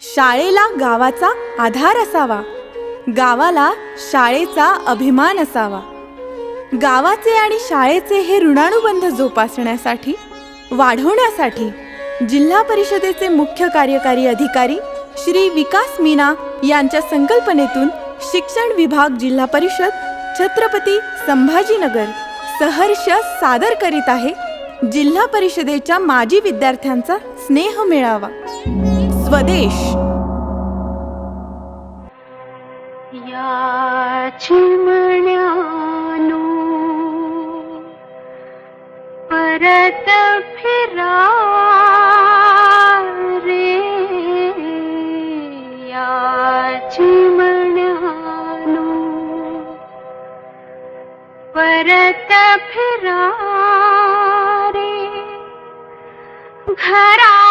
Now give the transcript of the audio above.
शाळेला गावाचा आधार असावा. गावाला शाळेचा अभिमान असावा. गावाचे आणि शाळेचे हे ऋणानुबंध जोपासण्यासाठी वाढवण्यासाठी जिल्हा परिषदेचे मुख्य कार्यकारी अधिकारी श्री विकास मीना यांच्या संकल्पनेतून शिक्षण विभाग जिल्हा परिषद छत्रपती संभाजीनगर सहर्ष सादर करीत आहे. जिल्हा परिषदेच्या माजी विद्यार्थ्यांचा स्नेह मेळावा. स्वदेश. या परत फिरा रे. या परत फिरारे। घरा